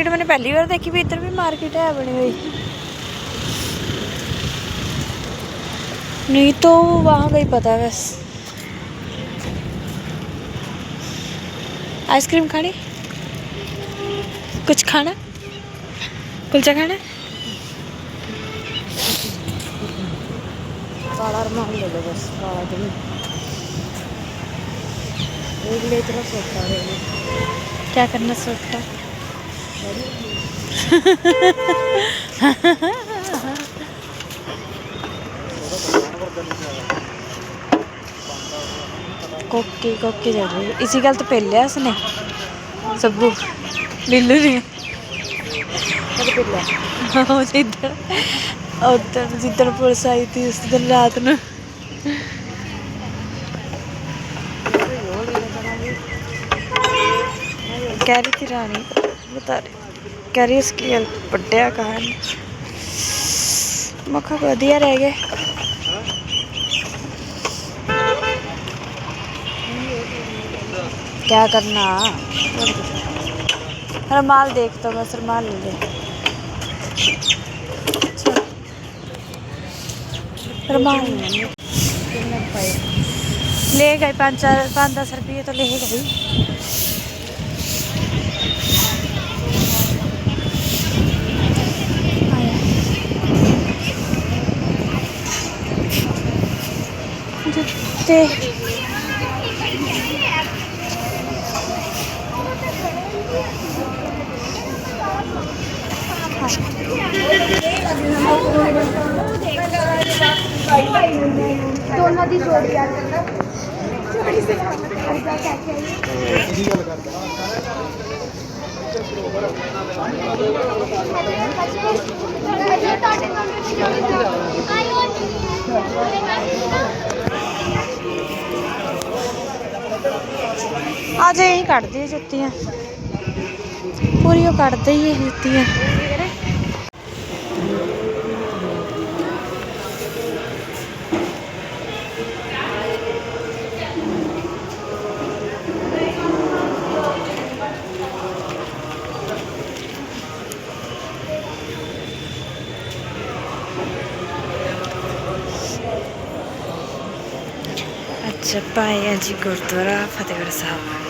Market मैंने पहली बार देखी भी इधर भी मार्केट है बनी हुई। नहीं तो वहाँ का ही पता है बस। आइसक्रीम खानी? कुछ खाना? कुलचा खाना? काला रुमाल ले लो बस काला तुम एक ले इतना सोचता है। क्या करना सोचता कोकी कोकी चल रही है इसी गल तो पी लिया उसने। सब्बू लीलू ने। जिधर उधर जिधर पुलिस आई थी उस दिन रात में कह रही थी रानी। बता रही कह रही गल पढ़िया कहानी मक्खा वधिया रह गए क्या करना? रुमाल देख तो बस, रुमाल ले ले। रुमाल ले गए पाँच चार, पाँच दस रुपये तो ले गई। जूते ਦੋਨਾਂ ਦੀ ਜੋੜੀ ਆ ਜਾਂਦਾ ਜੋੜੀ ਸੇ ਖਰਚਾ ਕਹਿ ਕੇ ਅੱਜ ਇਹੀ ਕੱਢਦੇ ਜੁੱਤੀਆਂ। ਪੂਰੀ ਉਹ ਕੱਢਦੇ ਹੀ ਇਹ ਜੁੱਤੀਆਂ। ਅੱਜ ਆਪਾਂ ਆਏ ਹਾਂ ਜੀ ਗੁਰਦੁਆਰਾ ਫਤਿਹਗੜ੍ਹ ਸਾਹਿਬ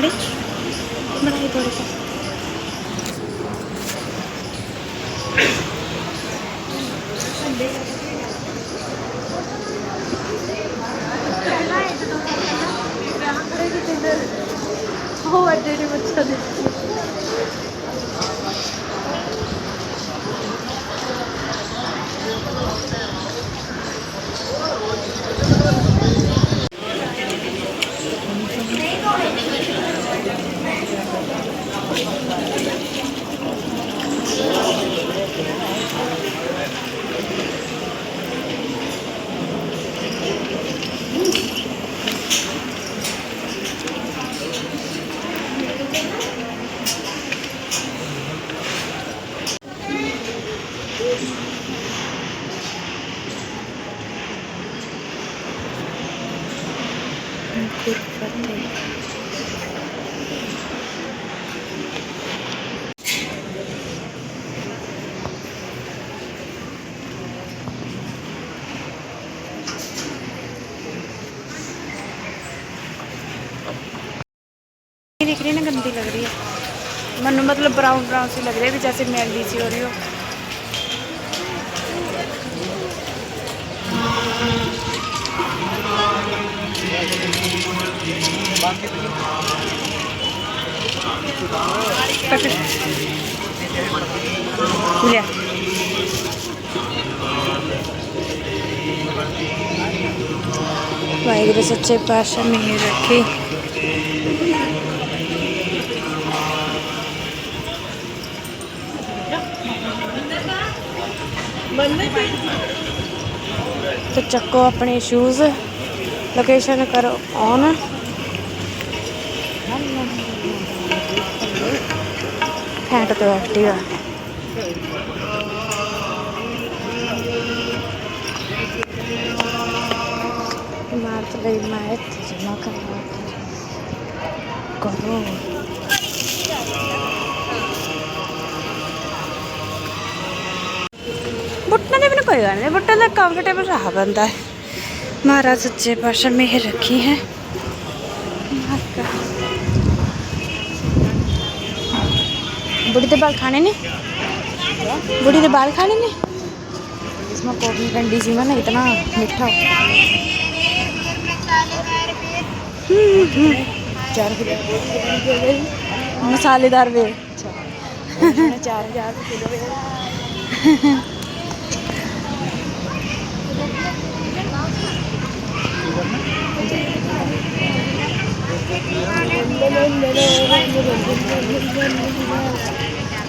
አለች። ምን አይበርኩም दिख रही है ना, गंदी लग रही है। मनु मतलब ब्राउन ब्राउन सी लग रही है जैसे मैली सी हो रही हो। लिया। वाहगुरु, सच्चे पाशाह मेहर रखी। तो चको अपने शूज़ लोकेशन करो ऑन फेंट तो है। मार्च इमारत इमारत जमा करो। मैंने मैंने कोई गल नहीं बट कंफर्टेबल रहा बंदा है। महाराज सच्चे पाशाह मेहर रखी है। बुढ़ी के बाल खाने ने बुढ़ी के बाल खाने ने इसमें कॉटन कंडी सी ना इतना मीठा चार मसालेदार वे अच्छा। अच्छा। चार हज़ार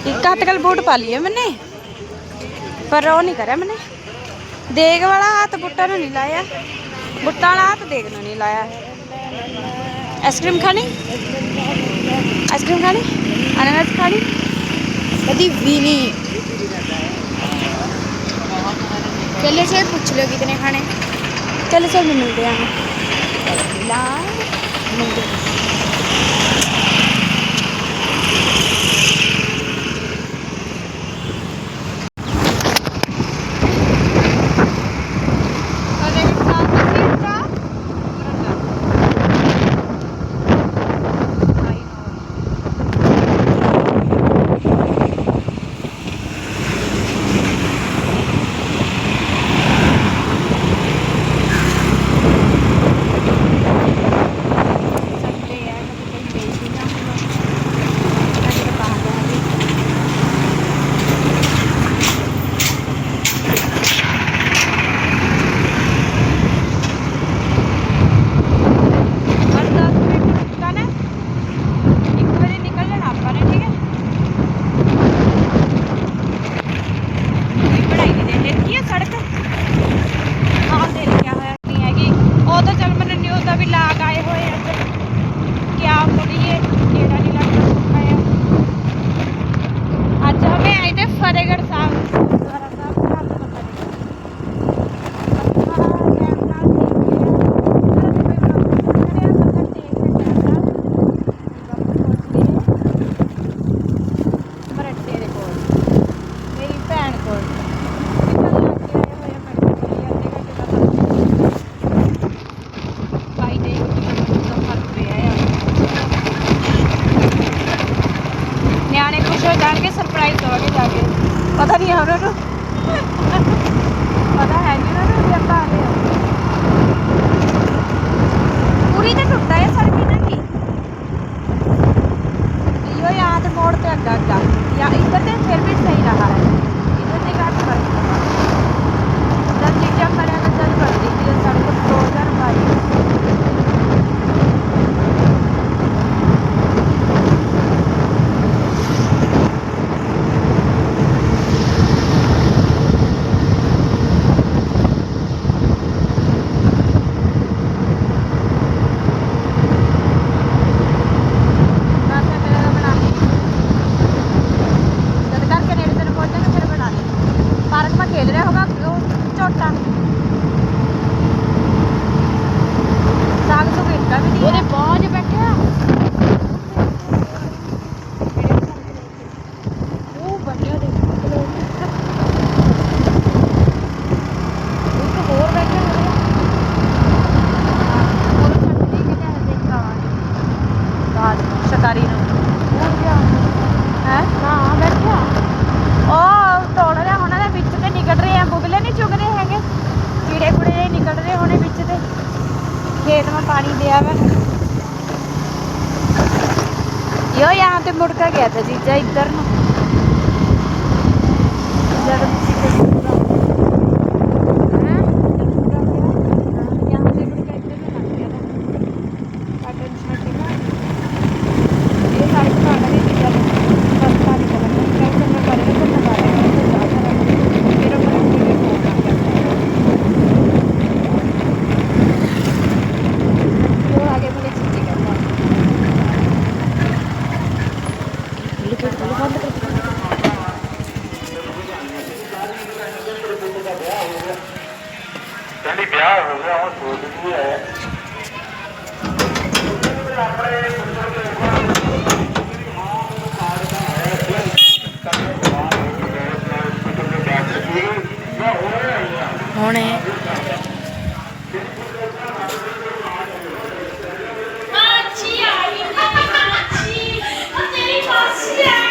ਇੱਕ ਹੱਥ ਨਾਲ ਬੂਟ ਪਾ ਲਿਆ ਮੈਨੇ। ਪਰ ਉਹ ਨਹੀਂ ਕਰਿਆ ਮੈਨੇ। ਦੇਗ ਵਾਲਾ ਹੱਥ ਬੁੱਟਾ ਨੂੰ ਨਹੀਂ ਲਾਇਆ। ਬੁੱਟਾ ਵਾਲਾ ਹੱਥ ਦੇਗ ਨੂੰ ਨਹੀਂ ਲਾਇਆ। ਆਈਸਕ੍ਰੀਮ ਖਾਣੀ? ਆਈਸਕ੍ਰੀਮ ਖਾਣੀ? ਅਨਾਨਾਸ ਖਾਣੀ? ਕਦੀ ਵੀ ਨਹੀਂ। ਚਲੇ ਸੇ ਪੁੱਛ ਲਓ ਕਿਤਨੇ ਖਾਣੇ। ਚਲੇ ਸੇ ਮਿਲਦੇ ਆਂ। ਲਾ। ਮਿਲਦੇ जान के सरप्राइज़ दोगे जाके। पता नहीं है उन्होंने पता है नहीं उन्होंने अभी आप आ रहे हो पूरी तो टूटता है सर की। नहीं यो यहाँ तो मोड़ पे अड्डा अड्डा। या इधर तो फिर भी सही रहा है। इधर से कहाँ पर जब चीज़ खड़े हैं तो चल कर दी सड़क तो दो हज़ार बाईस खेत में पानी दिया हुआ है यो यहाँ पे मुड़ कर गया था जीजा इधर ना जब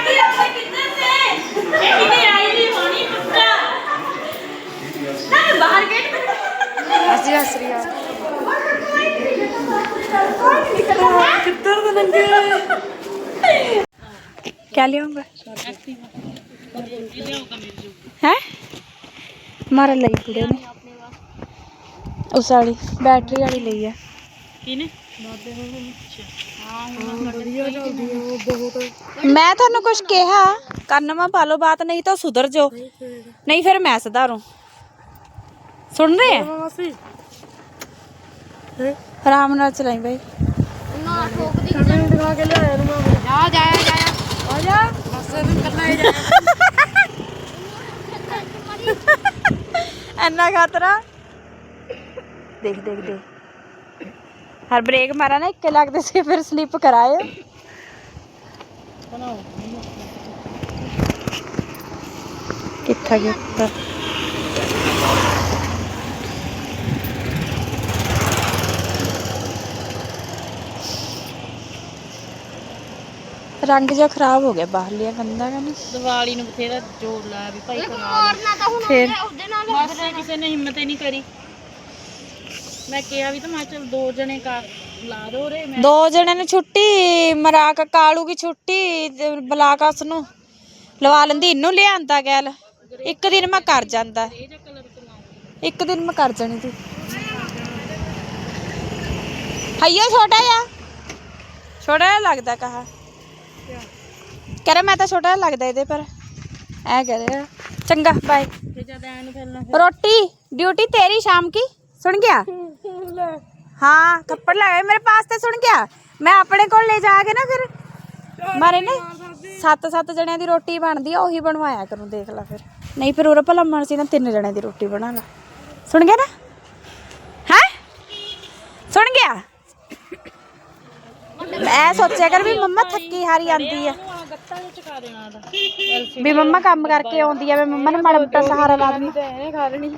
गई अब मैं किधर से? लेकिन आई नहीं होनी पक्का ना मैं बाहर गेट क्या लिया ಕ್ಯಾಲಿ है? मारा ले पूरे ने उस वाली बैटरी वाली ली है। मैं थानू कुछ कहा करनमा पालो बात नहीं तो सुधर जाओ। नहीं फिर मैं सुधारू। ਬਾਤ ਨਹੀਂ ਤਾਂ ਸੁਧਰ ਜਾਓ ਨਹੀਂ ਫਿਰ ਮੈਂ ਸੁਧਾਰੂ ਸੁਣ ਰਹੇ ਆ? ਮਾਸੀ। ਆਰਾਮ ਨਾਲ ਚਲਾਈ ਬਾਈ। ਮੈਨੂੰ ਦਿਖਾ ਕੇ ਲਿਆਇਆ ਨੂੰ ਮੈਂ ਜਾ ਜਾਇਆ ਜਾਇਆ ਆ ਜਾ। ਬਸ ਇਹਨੂੰ ਕਰਨਾ ਹੀ ਜਾਇਆ ਐਨਾ ਖਤਰਾ। ਦੇਖ ਦੇਖ ਦੇਖ। ਹਰ ਬ੍ਰੇਕ ਮਾਰਾ ਨਾ ਇੱਕੇ ਲੱਗਦੇ ਸੀ ਫਿਰ ਸਲਿੱਪ ਕਰਾਏ ਕਿੱਥਾ ਗਿਆ? ਉੱਪਰ? ਰੰਗ ਜਿਹਾ ਖਰਾਬ ਹੋ ਗਿਆ ਬਾਹਰਲੀਆਂ ਕੰਧਾਂ ਦਾ ਨਾ ਦੀਵਾਲੀ ਨੂੰ ਬਥੇਰਾ ਜੋਰ ਲਾਇਆ ਵੀ ਭਾਈ ਕਰਾ ਫਿਰ ਬਸ ਕਿਸੇ ਨੇ ਹਿੰਮਤ ਹੀ ਨਹੀਂ ਕਰੀ ਮੈਂ ਕਿਹਾ ਵੀ ਤਾਂ ਮੈਂ ਕਿਹਾ ਚੱਲ ਦੋ ਜਣੇ ਕਰ ਲਾ ਦੋ ਰੇ ਮੈਂ ਦੋ ਜਣਿਆਂ ਨੂੰ ਛੁੱਟੀ ਮਰਾਕ ਕਾਲੂ ਕੀ ਛੁੱਟੀ ਤੇ ਬਲਾਕਸ ਨੂੰ ਲਵਾ ਲੈਂਦੀ ਇਹਨੂੰ ਲਿਆਂਦਾ ਗੈਲ ਇੱਕ ਦਿਨ ਮੈਂ ਕਰ ਜਾਂਦਾ ਇਹ ਜਿਹਾ ਕਲਰ ਕਰਵਾਉਂ ਇੱਕ ਦਿਨ ਮੈਂ ਕਰ ਜਾਣੀ ਸੀ ਹਈਓ ਛੋਟਾ ਜਿਹਾ ਛੋਟਾ ਜਿਹਾ ਲੱਗਦਾ ਕਹਾ ਕਹ ਰਿਹਾ ਮੈਂ ਤਾਂ ਛੋਟਾ ਜਿਹਾ ਲੱਗਦਾ ਇਹਦੇ ਪਰ ਐ ਕਹਿ ਰਿਹਾ ਚੰਗਾ ਬਾਏ ਤੇ ਜਦ ਐ ਨੂੰ ਫੈਲਣਾ रोटी ड्यूटी तेरी शाम की सुन गया हाँ थप्पड़ लगाए मेरे पास ਤੇ ਸੁਣ ਗਿਆ ਮੈਂ ਆਪਣੇ ਕੋਲ ਲੈ ਜਾ ਕੇ ਨਾ ਫਿਰ ਮਾਰੇ ਨੇ ਸੱਤ ਸੱਤ ਜਣਿਆਂ ਦੀ ਰੋਟੀ ਬਣਦੀ ਆ ਉਹੀ ਬਣਵਾਇਆ ਕਰੂੰ ਦੇਖ ਲੈ ਫਿਰ ਨਹੀਂ ਫਿਰ ਉਹ ਭਲਾ ਮਨ ਸੀ ਨਾ ਤਿੰਨ ਜਣਿਆਂ ਦੀ ਰੋਟੀ ਬਣਾ ਲਾ ਸੁਣ ਗਿਆ ਨਾ ਹੈ ਸੁਣ ਗਿਆ ਮੈਂ ਸੋਚਿਆ ਕਰ ਵੀ ਮੰਮਾ ਥੱਕੀ ਹਾਰੀ ਆਂਦੀ ਆ ਆ ਗੱਤਾ ਜਿਹਾ ਚਕਾ ਦੇਣਾ ਦਾ ਵੀ ਮੰਮਾ ਕੰਮ ਕਰਕੇ ਆਉਂਦੀ ਆ ਮੈਂ ਮੰਮਾ ਨੂੰ ਮਾੜਾ ਮੋਟਾ ਸਹਾਰਾ ਲਾ ਦਵਾਂ ਤੇ ਐ ਖਾ ਲੈਣੀ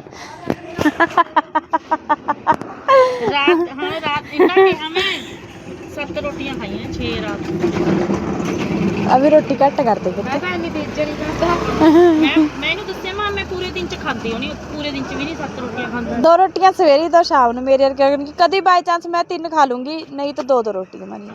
ਰਾਤ ਹਾਂ ਰਾਤ ਇੰਨਾ ਕਿਹਾ ਮੈਂ ਸੱਤ ਰੋਟੀਆਂ ਖਾਈਆਂ 6 ਰਾਤ ਨੂੰ। ਅਭੀ ਰੋਟੀ ਘੱਟ ਕਰ ਦੇ ਮੈਂ ਤਾਂ ਇੰਨੀ ਤੇਜ਼ ਨਹੀਂ ਕਰਦਾ ਮੈਂ ਮੈਂ ਇਹਨੂੰ ਦੱਸਿਆ ਮਾਂ ਮੈਂ ਪੂਰੇ ਦਿਨ ਚ ਖਾਂਦੀ ਹੋਣੀ ਪੂਰੇ ਦਿਨ ਚ ਵੀ ਨਹੀਂ ਸੱਤ ਰੋਟੀਆਂ ਖਾਂਦੀ ਦੋ ਰੋਟੀਆਂ ਸਵੇਰੇ ਦੋ ਸ਼ਾਮ ਨੂੰ ਮੇਰੇ ਵਰਗੇ ਕਰਨਗੇ ਕਦੀ ਬਾਈ ਚਾਂਸ ਮੈਂ ਤਿੰਨ ਖਾ ਲੂੰਗੀ ਨਹੀਂ ਤਾਂ ਦੋ ਦੋ ਰੋਟੀਆਂ ਮਾਰੀਆਂ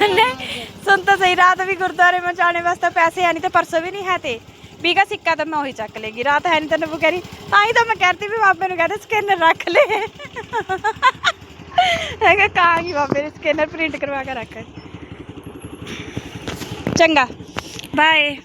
नहीं सुन तो सही रात अभी गुरुद्वारे में जाने वास्ते पैसे है नहीं तो परसों भी नहीं है थे ਵੀ ਕਾ ਸਿੱਕਾ ਤਾਂ ਮੈਂ ਉਹੀ ਚੱਕ ਲੇਗੀ, ਰਾਤ ਹੈ ਨਹੀਂ ਤੈਨੂੰ ਕਹਿ ਤਾਂ ਹੀ ਤਾਂ ਮੈਂ ਕਹਿੰਦੀ ਵੀ ਬਾਬੇ ਨੂੰ ਕਹਿੰਦੇ ਸਕੈਨਰ ਰੱਖ ਲੈ। ਹੈਗਾ ਕਾਂਗੀ ਬਾਬੇ ਨੇ ਸਕੈਨਰ ਪ੍ਰਿੰਟ ਕਰਵਾ ਕੇ ਰੱਖ ਚੰਗਾ ਬਾਏ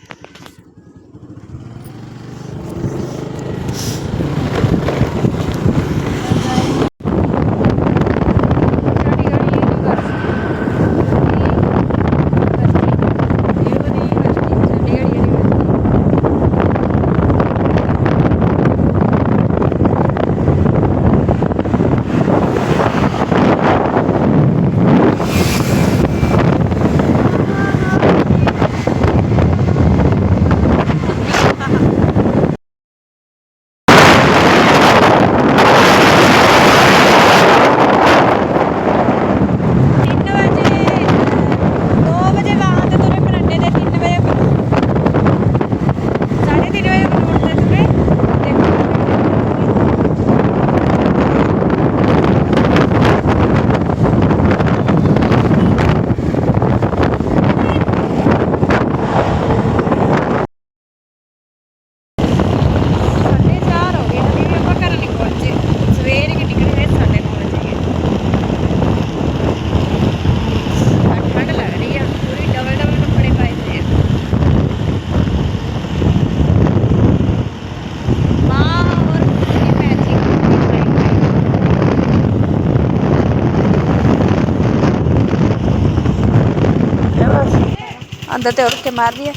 ਅੰਦਰ ਤੇ ਉੱਠ ਕੇ ਮਾਰਦੀ ਹੈ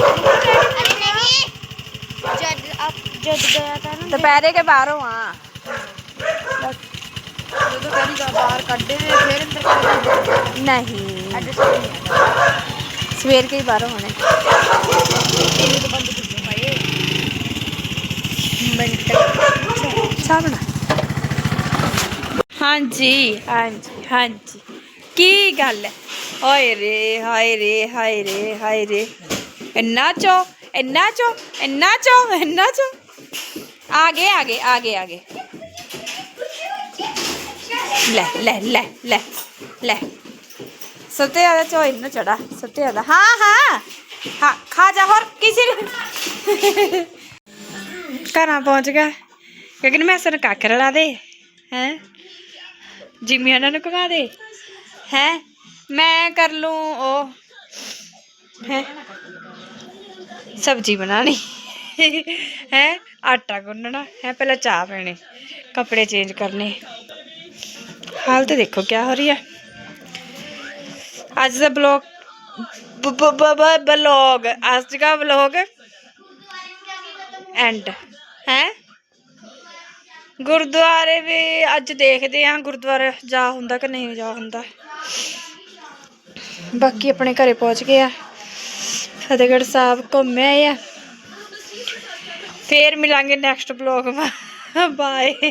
अरे नहीं जब अब जब गया था ना ਦੁਪਹਿਰੇ ਕੇ ਬਾਹਰੋਂ ਆ ਜਦੋਂ ਕਹਿੰਦੀ ਦਾ ਬਾਹਰ ਕੱਢੇ ਨੇ ਫਿਰ ਅੰਦਰ ਕੱਢੇ ਨਹੀਂ ਅੱਜ ਸਭ ਨਹੀਂ ਸਵੇਰ ਕੇ ਹੀ ਬਾਹਰੋਂ ਹੋਣੇ ਇਹਨੇ ਤਾਂ ਬੰਦ ਕੀਤੇ ਭਾਈ ਮਿੰਟ ਸਾਹਮਣਾ ਹਾਂਜੀ ਹਾਂਜੀ ਹਾਂਜੀ ਕੀ ਗੱਲ ਹੈ ਹਾਏ ਰੇ ਹਾਏ ਰੇ ਹਾਏ ਰੇ ਹਾਏ ਰੇ। ਇੰਨਾ ਚੋ ਇੰਨਾ ਚੋ ਇੰਨਾ ਚੋ ਇੰਨਾ ਚੋ। ਆਗੇ ਆਗੇ ਆਗੇ ਆਗੇ ਲੈ ਲੈ ਲੈ ਲੈ ਲੈ। ਸਤੇ ਆਦਾ ਚੋ ਇੰਨਾ ਚੜਾ ਸਤੇ ਆਦਾ ਹਾਂ ਹਾਂ। ਹਾਂ, ਖਾ ਜਾ ਹੋਰ, ਕਿਸੇ ਨੇ। ਘਰਾਂ ਪਹੁੰਚ ਗਿਆ। ਕਿਉਂਕਿ ਮੈਂ ਸਨ ਕੱਖ ਰਲਾ ਦੇ, ਹੈ। ਜਿਮੀ ਉਹਨਾਂ ਨੂੰ ਘੁਮਾ ਦੇ, ਹੈ। मैं कर लूँ ओ है सब्जी बनानी है आटा गुनना है पहले चाह पीने कपड़े चेंज करने हाल तो देखो क्या हो रही है ਅੱਜ ਦਾ ਬਲੌਗ ਬਲੌਗ ਅੱਜ ਦਾ ਬਲੌਗ ਐਂਡ ਹੈ ਗੁਰਦੁਆਰੇ ਵੀ ਅੱਜ ਦੇਖਦੇ ਆਂ ਗੁਰਦੁਆਰੇ ਜਾ ਹੁੰਦਾ ਕਿ ਨਹੀਂ ਜਾ ਹੁੰਦਾ ਬਾਕੀ ਆਪਣੇ ਘਰੇ ਪਹੁੰਚ ਗਏ ਆ ਫਤਿਹਗੜ੍ਹ ਸਾਹਿਬ ਘੁੰਮੇ ਆਏ ਆ ਫੇਰ ਮਿਲਾਂਗੇ ਨੈਕਸਟ ਬਲੌਗ ਬਾਏ